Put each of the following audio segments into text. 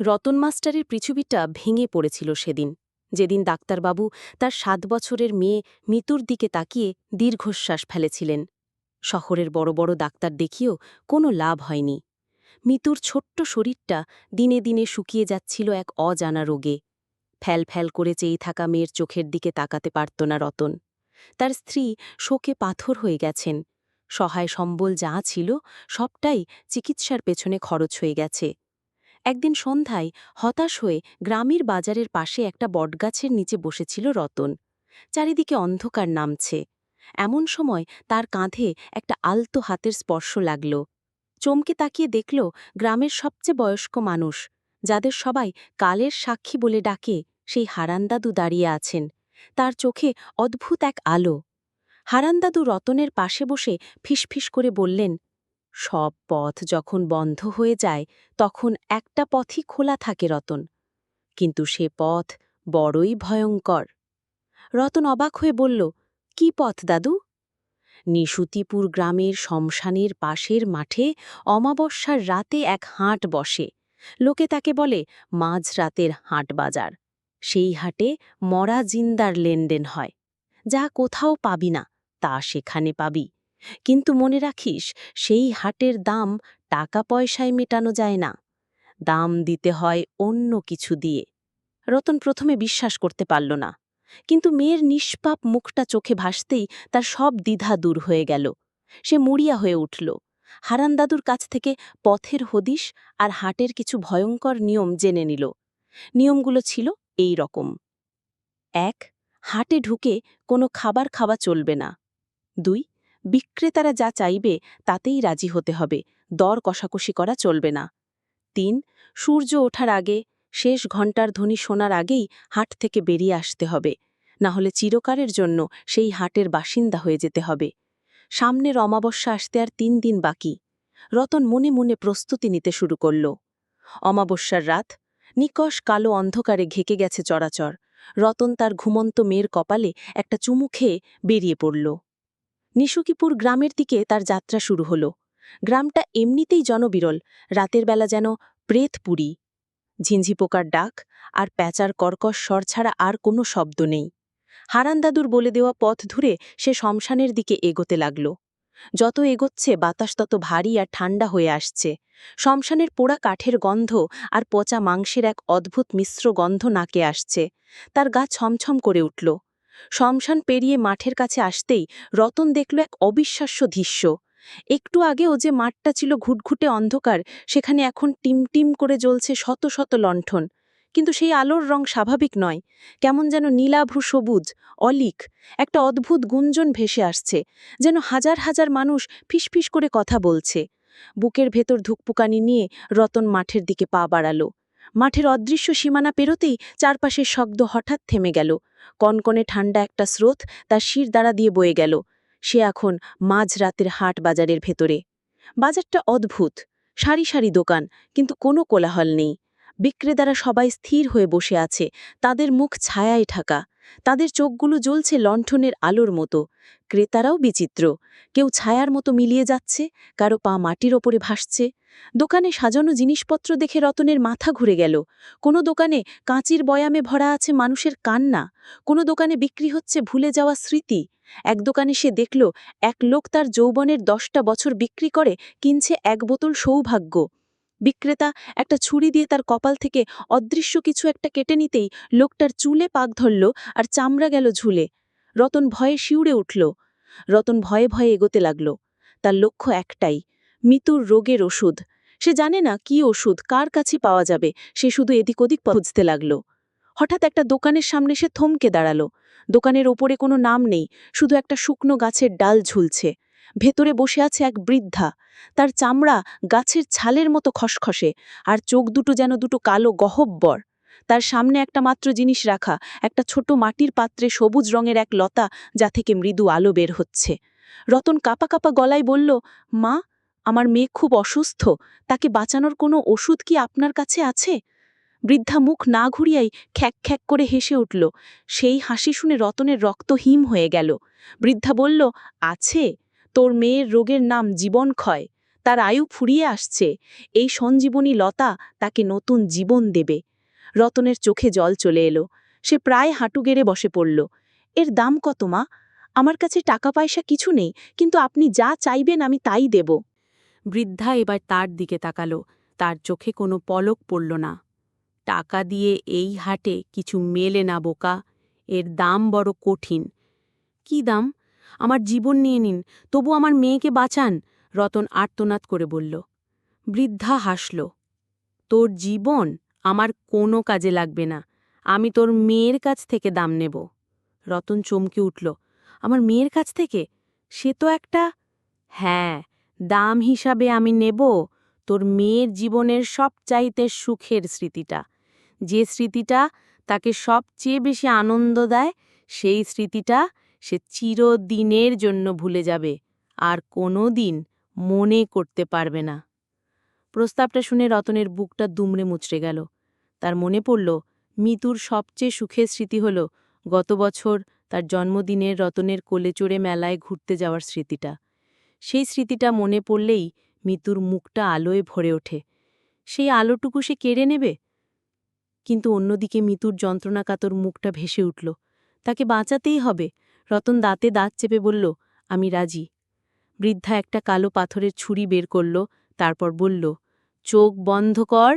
রতন মাস্টারের পৃথিবীটা ভেঙে পড়েছিল সেদিন, যেদিন ডাক্তারবাবু তার সাত বছরের মেয়ে মিতুর দিকে তাকিয়ে দীর্ঘশ্বাস ফেলেছিলেন। শহরের বড় বড় ডাক্তার দেখিয়েও কোনো লাভ হয়নি। মিতুর ছোট্ট শরীরটা দিনে দিনে শুকিয়ে যাচ্ছিল এক অজানা রোগে। ফ্যাল ফ্যাল করে চেয়ে থাকা মেয়ের চোখের দিকে তাকাতে পারত না রতন। তার স্ত্রী শোকে পাথর হয়ে গেছেন। সহায় সম্বল যা ছিল সবটাই চিকিৎসার পেছনে খরচ হয়ে গেছে। একদিন সন্ধ্যায় হতাশ হয়ে গ্রামের বাজারের পাশে একটা বটগাছের নিচে বসেছিল রতন। চারিদিকে অন্ধকার নামছে। এমন সময় তার কাঁধে একটা আলতো হাতের স্পর্শ লাগল। চমকে তাকিয়ে দেখল গ্রামের সবচেয়ে বয়স্ক মানুষ, যাদের সবাই কালের সাক্ষী বলে ডাকে সেই হারান্দাদু দাঁড়িয়ে আছেন। তার চোখে অদ্ভুত এক আলো। হারান্দাদু রতনের পাশে বসে ফিসফিস করে বললেন সব পথ যখন বন্ধ হয়ে যায়, তখন একটা পথই খোলা থাকে রতন। কিন্তু সে পথ বড়ই ভয়ঙ্কর। রতন অবাক হয়ে বলল, কি পথ, দাদু? নিশুতিপুর গ্রামের শমশানের পাশের মাঠে অমাবস্যার রাতে এক হাট বসে। লোকে তাকে বলে মাঝরাতের হাট বাজার। সেই হাটে মরা জিন্দার লেনদেন হয়। যা কোথাও পাবি না, তা সেখানে পাবি। কিন্তু মনে রাখিস, সেই হাটের দাম টাকা পয়সায় মেটানো যায় না। দাম দিতে হয় অন্য কিছু দিয়ে। রতন প্রথমে বিশ্বাস করতে পারল না। কিন্তু মেয়ের নিষ্পাপ মুখটা চোখে ভাসতেই তার সব দ্বিধা দূর হয়ে গেল। সে মুড়িয়া হয়ে উঠল। হারান দাদুর কাছ থেকে পথের হদিশ আর হাটের কিছু ভয়ঙ্কর নিয়ম জেনে নিল। নিয়মগুলো ছিল এই রকম। এক, হাটে ঢুকে কোনো খাবার খাওয়া চলবে না। দুই বিক্রেতারা যা চাইবে তাতেই রাজি হতে হবে, দর কষাকষি করা চলবে না। তিন, সূর্য ওঠার আগে, শেষ ঘণ্টার ধ্বনি শোনার আগেই হাট থেকে বেরিয়ে আসতে হবে না হলে চিরকারের জন্য সেই হাটের বাসিন্দা হয়ে যেতে হবে। সামনের অমাবস্যা আসতে আর তিন দিন বাকি, রতন মনে মনে প্রস্তুতি নিতে শুরু করল। অমাবস্যার রাত, নিকশ কালো অন্ধকারে ঘেকে গেছে চরাচর, রতন তার ঘুমন্ত মেয়ের কপালে একটা চুমু খেয়ে বেরিয়ে পড়ল। নিশুকিপুর গ্রামের দিকে তার যাত্রা শুরু হল। গ্রামটা এমনিতেই জনবিরল, রাতের বেলা যেন প্রেতপুরী। ঝিঞ্ঝি পোকার ডাক আর প্যাচার কর্কশ স্বর ছাড়া আর কোনো শব্দ নেই। হারানদাদুর বলে দেওয়া পথ ধরে সে শমশানের দিকে এগোতে লাগল। যত এগোচ্ছে, বাতাস তত ভারী আর ঠান্ডা হয়ে আসছে। শমশানের পোড়া কাঠের গন্ধ আর পচা মাংসের এক অদ্ভুত মিশ্র গন্ধ নাকে আসছে। তার গা ছমছম করে উঠল। শমশান পেরিয়ে মাঠের কাছে আসতেই রতন দেখল এক অবিশ্বাস্য দৃশ্য। একটু আগেও যে মাঠটা ছিল ঘুটঘুটে অন্ধকার, সেখানে এখন টিমটিম করে জ্বলছে শত শত লণ্ঠন। কিন্তু সেই আলোর রং স্বাভাবিক নয়, কেমন যেন নীলাভ্রু সবুজ, অলিক, একটা অদ্ভুত গুঞ্জন ভেসে আসছে, যেন হাজার হাজার মানুষ ফিসফিস করে কথা বলছে। বুকের ভেতর ধুকপুকানি নিয়ে রতন মাঠের দিকে পা বাড়ালো। মাঠের অদৃশ্য সীমানা পেরোতেই চারপাশের শব্দ হঠাৎ থেমে গেল। কনকনে ঠান্ডা একটা স্রোত তার শির দ্বারা দিয়ে বয়ে গেল। সে এখন মাঝরাতের হাট বাজারের ভেতরে। বাজারটা অদ্ভুত। সারি সারি দোকান, কিন্তু কোনো কোলাহল নেই। বিক্রেতারা সবাই স্থির হয়ে বসে আছে। তাদের মুখ ছায়ায় ঢাকা। তাদের চোখগুলো জ্বলছে লণ্ঠনের আলোর মতো। ক্রেতারাও বিচিত্র। কেউ ছায়ার মতো মিলিয়ে যাচ্ছে, কারও পা মাটির ওপরে ভাসছে। দোকানে সাজানো জিনিসপত্র দেখে রতনের মাথা ঘুরে গেল। কোনো দোকানে কাঁচির বয়ামে ভরা আছে মানুষের কান্না। কোনো দোকানে বিক্রি হচ্ছে ভুলে যাওয়া স্মৃতি। এক দোকানে সে দেখল, এক লোক তার যৌবনের দশটা বছর বিক্রি করে, কিনছে এক বোতল সৌভাগ্য। বিক্রেতা একটা ছুরি দিয়ে তার কপাল থেকে অদৃশ্য কিছু একটা কেটে নিতেই লোকটার চুলে পাক ধরল আর চামড়া গেল ঝুলে। রতন ভয়ে শিউড়ে উঠল। রতন ভয়ে ভয়ে এগোতে লাগল। তার লক্ষ্য একটাই, মিতুর রোগের ওষুধ। সে জানে না কি ওষুধ, কার কাছে পাওয়া যাবে, সে শুধু এদিক ওদিক খুঁজতে লাগল। হঠাৎ একটা দোকানের সামনে সে থমকে দাঁড়াল। দোকানের ওপরে কোনো নাম নেই, শুধু একটা শুকনো গাছের ডাল ঝুলছে। ভেতরে বসে আছে এক বৃদ্ধা। তার চামড়া গাছের ছালের মতো খসখসে আর চোখ দুটো যেন দুটো কালো গহব্বর। তার সামনে একটা মাত্র জিনিস রাখা, একটা ছোট মাটির পাত্রে সবুজ রঙের এক লতা যা থেকে মৃদু আলো বের হচ্ছে। রতন কাপা কাপা গলায় বলল, মা, আমার মেয়ে খুব অসুস্থ, তাকে বাঁচানোর কোনো ওষুধ কি আপনার কাছে আছে? বৃদ্ধা মুখ না ঘুরিয়াই খ্যাক খ্যাক করে হেসে উঠল। সেই হাসি শুনে রতনের রক্ত হিম হয়ে গেল। বৃদ্ধা বলল, আছে। তোর মেয়ের রোগের নাম জীবনক্ষয় তার আয়ু ফুরিয়ে আসছে। এই সঞ্জীবনী লতা তাকে নতুন জীবন দেবে। রতনের চোখে জল চলে এলো। সে প্রায় হাঁটু গেড়ে বসে পড়ল। এর দাম কত, মা? আমার কাছে টাকা পয়সা কিছু নেই, কিন্তু আপনি যা চাইবেন আমি তাই দেব বৃদ্ধা এবার তার দিকে তাকালো। তার চোখে কোনো পলক পড়ল না। টাকা দিয়ে এই হাটে কিছু মেলে না বোকা। এর দাম বড় কঠিন। কি দাম? আমার জীবন নিয়ে নিন, তবু আমার মেয়েকে বাঁচান, রতন আর্তনাদ করে বলল। বৃদ্ধা হাসল, তোর জীবন আমার কোনো কাজে লাগবে না, আমি তোর মেয়ের কাছ থেকে দাম নেব। রতন চমকে উঠল, আমার মেয়ের কাছ থেকে? সে তো একটা হ্যাঁ দাম হিসাবে আমি নেব, তোর মেয়ের জীবনের সবচাইতে সুখের স্মৃতিটা। যে স্মৃতিটা তাকে সবচেয়ে বেশি আনন্দ দেয়, সেই স্মৃতিটা সে চিরদিনের জন্য ভুলে যাবে, আর কোনো দিন মনে করতে পারবে না। প্রস্তাবটা শুনে রতনের বুকটা দুমড়ে মুচড়ে গেল। তার মনে পড়ল, মিতুর সবচেয়ে সুখের স্মৃতি হল গত বছর তার জন্মদিনের রতনের কোলে চড়ে মেলায় ঘুরতে যাওয়ার স্মৃতিটা। সেই স্মৃতিটা মনে পড়লেই মিতুর মুখটা আলোয় ভরে ওঠে। সেই আলোটুকু সে কেড়ে নেবে? কিন্তু অন্যদিকে মিতুর যন্ত্রণাকাতর মুখটা ভেসে উঠল। তাকে বাঁচাতেই হবে রতন দাঁতে দাঁত চেপে বলল, আমি রাজি। বৃদ্ধা একটা কালো পাথরের ছুরি বের করল, তারপর বলল, চোখ বন্ধ কর,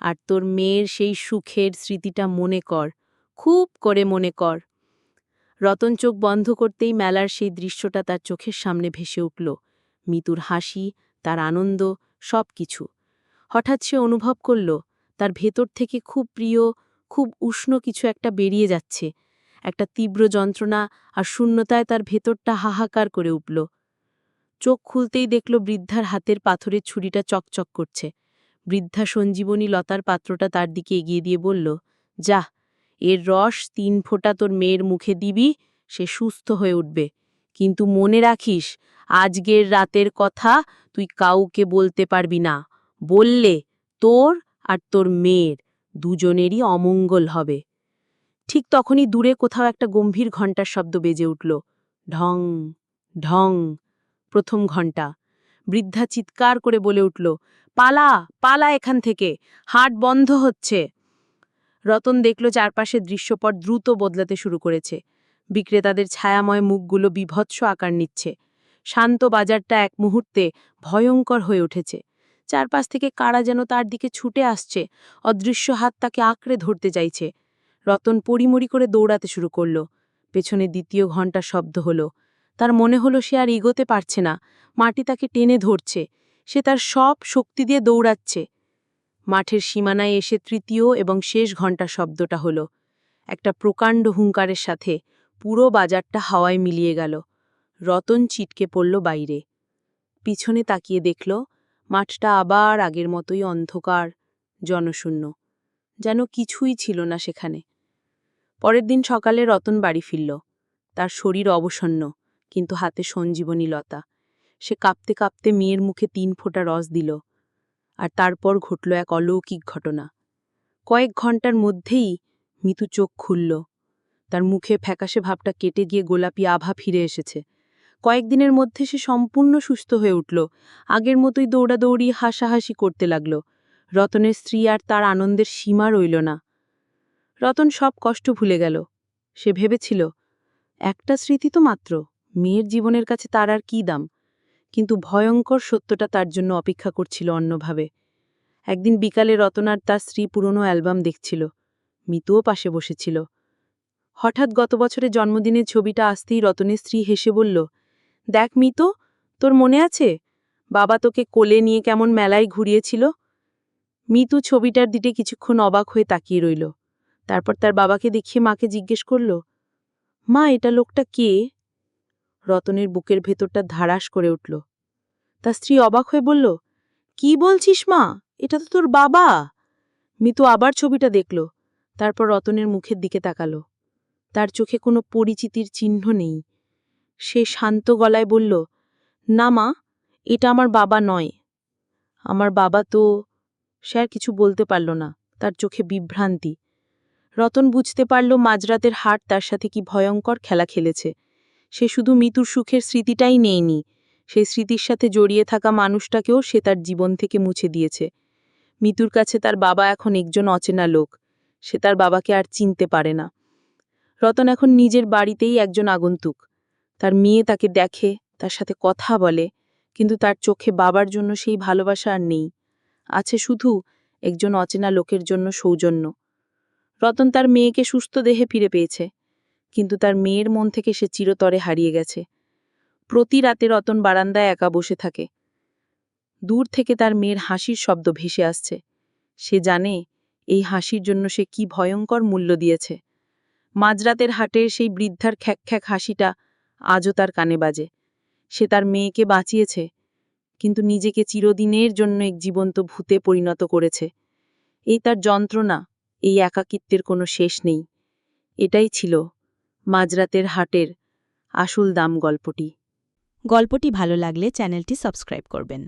আর তোর মেয়ের সেই সুখের স্মৃতিটা মনে কর, খুব করে মনে কর। রতন চোখ বন্ধ করতেই মেলার সেই দৃশ্যটা তার চোখের সামনে ভেসে উঠল, মিতুর হাসি, তার আনন্দ সব কিছু হঠাৎ সে অনুভব করল, তার ভেতর থেকে খুব প্রিয়, খুব উষ্ণ কিছু একটা বেরিয়ে যাচ্ছে একটা তীব্র যন্ত্রণা আর শূন্যতায় তার ভেতরটা হাহাকার করে উঠল। চোখ খুলতেই দেখল বৃদ্ধার হাতের পাথরের ছুরিটা চকচক করছে। বৃদ্ধা সঞ্জীবনী লতার পাত্রটা তার দিকে এগিয়ে দিয়ে বলল যা এর রস তিন ফোঁটা তোর মেয়ের মুখে দিবি, সে সুস্থ হয়ে উঠবে। কিন্তু মনে রাখিস, আজকের রাতের কথা তুই কাউকে বলতে পারবি না। বললে তোর আর তোর মেয়ের দুজনেরই অমঙ্গল হবে। ঠিক তখনই দূরে কোথাও একটা গম্ভীর ঘণ্টার শব্দ বেজে উঠল। ঢং ঢং, প্রথম ঘণ্টা। বৃদ্ধা চিৎকার করে বলে উঠল, পালা পালা এখান থেকে, হাট বন্ধ হচ্ছে। রতন দেখল চারপাশের দৃশ্যপট দ্রুত বদলাতে শুরু করেছে। বিক্রেতাদের ছায়াময় মুখগুলো বিভৎস আকার নিচ্ছে। শান্ত বাজারটা এক মুহূর্তে ভয়ঙ্কর হয়ে উঠেছে। চারপাশ থেকে কারা যেন তার দিকে ছুটে আসছে। অদৃশ্য হাত তাকে আঁকড়ে ধরতে চাইছে। রতন পরিমরি করে দৌড়াতে শুরু করল। পেছনে দ্বিতীয় ঘণ্টা শব্দ হলো। তার মনে হলো সে আর ইগোতে পারছে না। মাটি তাকে টেনে ধরছে। সে তার সব শক্তি দিয়ে দৌড়াচ্ছে। মাঠের সীমানায় এসে তৃতীয় এবং শেষ ঘণ্টা শব্দটা হলো। একটা প্রকাণ্ড হুঙ্কারের সাথে পুরো বাজারটা হাওয়ায় মিলিয়ে গেল। রতন চিটকে পড়ল বাইরে। পিছনে তাকিয়ে দেখল, মাঠটা আবার আগের মতোই অন্ধকার, জনশূন্য। যেন কিছুই ছিল না সেখানে। পরের দিন সকালে রতন বাড়ি ফিরল। তার শরীর অবসন্ন, কিন্তু হাতে সঞ্জীবনী লতা। সে কাঁপতে কাঁপতে মেয়ের মুখে তিন ফোঁটা রস দিল, আর তারপর ঘটল এক অলৌকিক ঘটনা। কয়েক ঘণ্টার মধ্যেই মিতু চোখ খুলল। তার মুখে ফ্যাকাশে ভাবটা কেটে গিয়ে গোলাপি আভা ফিরে এসেছে। কয়েকদিনের মধ্যে সে সম্পূর্ণ সুস্থ হয়ে উঠল। আগের মতোই দৌড়াদৌড়ি, হাসাহাসি করতে লাগল। রতনের স্ত্রী আর তার আনন্দের সীমা রইল না। রতন সব কষ্ট ভুলে গেল। সে ভেবেছিল, একটা স্মৃতি তো মাত্র, মেয়ের জীবনের কাছে তার আর কী দাম? কিন্তু ভয়ঙ্কর সত্যটা তার জন্য অপেক্ষা করছিল অন্যভাবে। একদিন বিকালে রতনার তার স্ত্রী পুরনো অ্যালবাম দেখছিল, মিতুও পাশে বসেছিল। হঠাৎ গত বছরের জন্মদিনের ছবিটা আসতেই রতনের স্ত্রী হেসে বলল, দেখ মিতো, তোর মনে আছে? বাবা তোকে কোলে নিয়ে কেমন মেলায় ঘুরিয়েছিল? মিতু ছবিটার দিকে কিছুক্ষণ অবাক হয়ে তাকিয়ে রইল। তারপর তার বাবাকে দেখিয়ে মাকে জিজ্ঞেস করল, মা, এটা লোকটা কে? রতনের বুকের ভেতরটা ধারাস করে উঠল। তার স্ত্রী অবাক হয়ে বলল, কি বলছিস মা? এটা তো তোর বাবা? মিতু আবার ছবিটা দেখল, তারপর রতনের মুখের দিকে তাকালো। তার চোখে কোনো পরিচিতির চিহ্ন নেই। সে শান্ত গলায় বলল, না মা, এটা আমার বাবা নয়। আমার বাবা তো সে আর কিছু বলতে পারল না। তার চোখে বিভ্রান্তি। রতন বুঝতে পারল মাঝরাতের হাট তার সাথে কি ভয়ঙ্কর খেলা খেলেছে। সে শুধু মিতুর সুখের স্মৃতিটাই নেয়নি। সেই স্মৃতির সাথে জড়িয়ে থাকা মানুষটাকেও সে তার জীবন থেকে মুছে দিয়েছে। মিতুর কাছে তার বাবা এখন একজন অচেনা লোক। সে তার বাবাকে আর চিনতে পারে না। রতন এখন নিজের বাড়িতেই একজন আগন্তুক। তার মেয়ে তাকে দেখে, তার সাথে কথা বলে, কিন্তু তার চোখে বাবার জন্য সেই ভালোবাসা আর নেই। আছে শুধু একজন অচেনা লোকের জন্য সৌজন্য। রতন তার মেয়েকে সুস্থ দেহে ফিরে পেয়েছে, কিন্তু তার মেয়ের মন থেকে সে চিরতরে হারিয়ে গেছে। প্রতি রাতে রতন বারান্দায় একা বসে থাকে। দূর থেকে তার মেয়ের হাসির শব্দ ভেসে আসছে। সে জানে এই হাসির জন্য সে কি ভয়ঙ্কর মূল্য দিয়েছে। মাঝরাতের হাটের সেই বৃদ্ধার খ্যাক খ্যাক হাসিটা আজও তার কানে বাজে। সে তার মেয়েকে বাঁচিয়েছে, কিন্তু নিজেকে চিরদিনের জন্য এক জীবন্ত ভূতে পরিণত করেছে। এই তার যন্ত্রণা এই একাকিত্বের কোনো শেষ নেই। এটাই ছিল মাঝরাতের হাটের আসল দাম গল্পটি। গল্পটি ভালো লাগলে চ্যানেলটি সাবস্ক্রাইব করবেন।